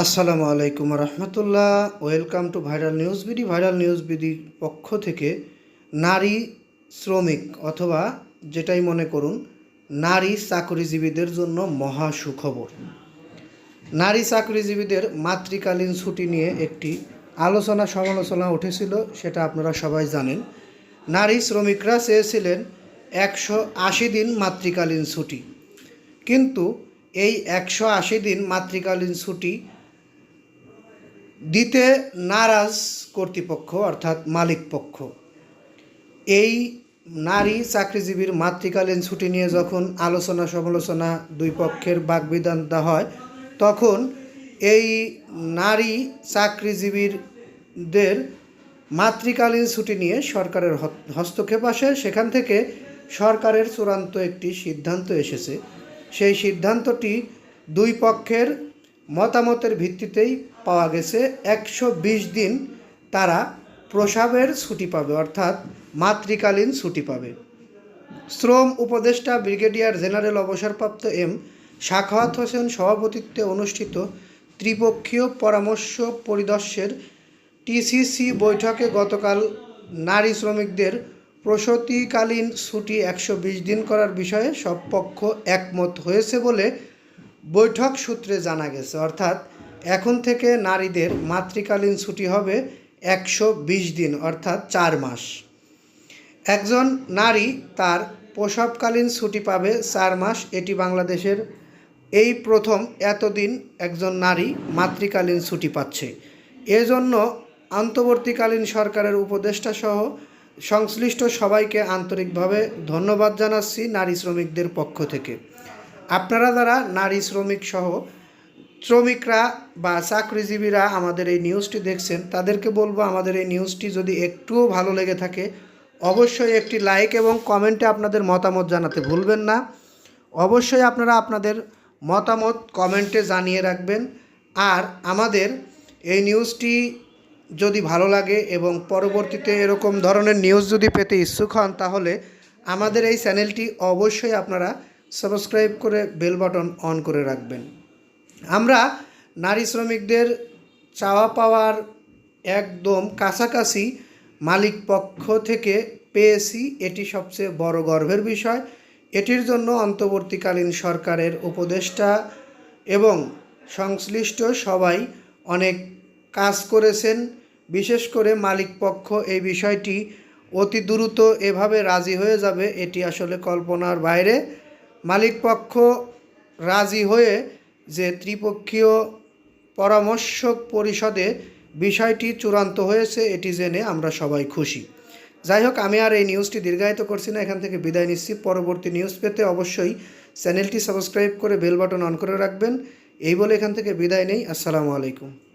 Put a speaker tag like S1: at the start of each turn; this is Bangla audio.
S1: আসসালামু আলাইকুম রহমতুল্লাহ। Welcome to viral news BD. Viral news BD পক্ষ থেকে নারী শ্রমিক অথবা যেটাই মনে করুন, নারী চাকরিজীবীদের জন্য মহা সুখবর। নারী চাকরিজীবীদের মাতৃকালীন ছুটি নিয়ে একটি আলোচনা সমালোচনা উঠেছিল, সেটা আপনারা সবাই জানেন। নারী শ্রমিকরা চেয়েছিলেন একশো আশি দিন মাতৃকালীন ছুটি। কিন্তু এই একশো আশি দিন মাতৃকালীন ছুটি দিতে নারাজ কর্তৃপক্ষ, অর্থাৎ মালিক পক্ষ, এই নারী চাকরিজীবীর মাতৃকালীন ছুটি নিয়ে যখন আলোচনা সমালোচনা দুই পক্ষের বাগবিদান্তা হয়, তখন এই নারী চাকরিজীবীদের মাতৃকালীন ছুটি নিয়ে সরকারের হস্তক্ষেপ আসে। সেখান থেকে সরকারের চূড়ান্ত একটি সিদ্ধান্ত এসেছে। সেই সিদ্ধান্তটি দুই পক্ষের মতামতের ভিত্তিতেই পাওয়া গেছে। একশো বিশ দিন তারা প্রসাবের ছুটি পাবে, অর্থাৎ মাতৃকালীন ছুটি পাবে। শ্রম উপদেষ্টা ব্রিগেডিয়ার জেনারেল অবসরপ্রাপ্ত এম শাখাওয়াত হোসেন সভাপতিত্বে অনুষ্ঠিত ত্রিপক্ষীয় পরামর্শ পরিদর্শের টিসিসি বৈঠকে গতকাল নারী শ্রমিকদের প্রসূতিকালীন ছুটি একশো বিশ দিন করার বিষয়ে সব পক্ষ একমত হয়েছে বলে বৈঠক সূত্রে জানা গেছে। অর্থাৎ এখন থেকে নারীদের মাতৃকালীন ছুটি হবে একশো বিশ দিন, অর্থাৎ চার মাস। একজন নারী তার প্রসবকালীন ছুটি পাবে চার মাস, এটি বাংলাদেশের এই প্রথম এতদিন একজন নারী মাতৃকালীন ছুটি পাচ্ছে। এজন্য অন্তর্বর্তীকালীন সরকারের উপদেষ্টা সহ সংশ্লিষ্ট সবাইকে আন্তরিকভাবে ধন্যবাদ জানাচ্ছি নারী শ্রমিকদের পক্ষ থেকে। আপনারা যারা নারী শ্রমিক সহ শ্রমিকরা বা চাকরিজীবীরা আমাদের এই নিউজটি দেখছেন, তাদেরকে বলব আমাদের এই নিউজটি যদি একটুও ভালো লেগে থাকে, অবশ্যই একটি লাইক এবং কমেন্টে আপনাদের মতামত জানাতে ভুলবেন না। অবশ্যই আপনারা আপনাদের মতামত কমেন্টে জানিয়ে রাখবেন। আর আমাদের এই নিউজটি যদি ভালো লাগে এবং পরবর্তীতে এরকম ধরনের নিউজ যদি পেতে ইচ্ছুক হন, তাহলে আমাদের এই চ্যানেলটি অবশ্যই আপনারা সাবস্ক্রাইব করে বেল বাটন অন করে রাখবেন। আমরা নারী শ্রমিকদের চাওয়া পাওয়ার একদম কাছাকাছি মালিক পক্ষ থেকে পেয়েছি। এটি সবচেয়ে বড় গর্বের বিষয়। এটির জন্য অন্তর্বর্তীকালীন সরকারের উপদেষ্টা এবং সংশ্লিষ্ট সবাই অনেক কাজ করেছেন। বিশেষ করে মালিক পক্ষ এই বিষয়টি অতি দ্রুত এভাবে রাজি হয়ে যাবে, এটি আসলে কল্পনার বাইরে। মালিক পক্ষ রাজি হয়ে যে ত্রিপক্ষীয় পরামর্শ পরিষদে বিষয়টি চূড়ান্ত হয়েছে, এটি জেনে আমরা সবাই খুশি। যাই হোক, আমি আর এই নিউজটি দীর্ঘায়িত করছি না, এখান থেকে বিদায় নিচ্ছি। পরবর্তী নিউজ পেতে অবশ্যই চ্যানেলটি সাবস্ক্রাইব করে বেল বাটন অন করে রাখবেন। এই বলে এখান থেকে বিদায় নেই। আসসালামু আলাইকুম।